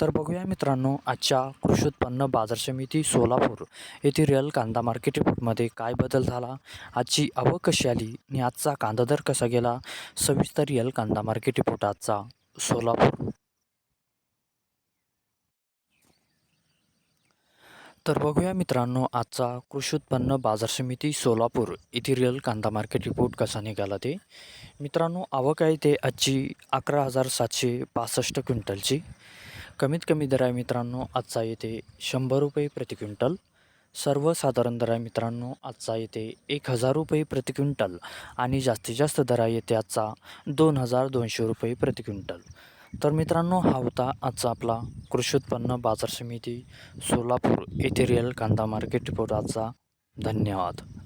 तर बघूया मित्रांनो आजच्या कृषी उत्पन्न बाजार समिती सोलापूर येथे रिअल कांदा मार्केट रिपोर्टमध्ये काय बदल झाला? आजची आवक कशी आली आणि आजचा कांदा दर कसा गेला? सविस्तर रिअल कांदा मार्केट रिपोर्ट आजचा सोलापूर. तर बघूया मित्रांनो आजचा कृषी उत्पन्न बाजार समिती सोलापूर येथील रिअल कांदा मार्केट रिपोर्ट कसा निघाला ते. मित्रांनो आवक आहे ते आजची अकरा हजार सातशे पासष्ट क्विंटलची. कमीत कमी दर आहे मित्रांनो आजचा येते शंभर रुपये प्रति क्विंटल. सर्वसाधारण दर आहे मित्रांनो आजचा येते एक हजार रुपये प्रति क्विंटल. आणि जास्तीत जास्त दर आहे येते आजचा दोन हजार दोनशे रुपये प्रति क्विंटल. तर मित्रांनो हा होता आजचा आपला कृषी उत्पन्न बाजार समिती सोलापूर येथे रिअल कांदा मार्केट रिपोर्ट आजचा. धन्यवाद.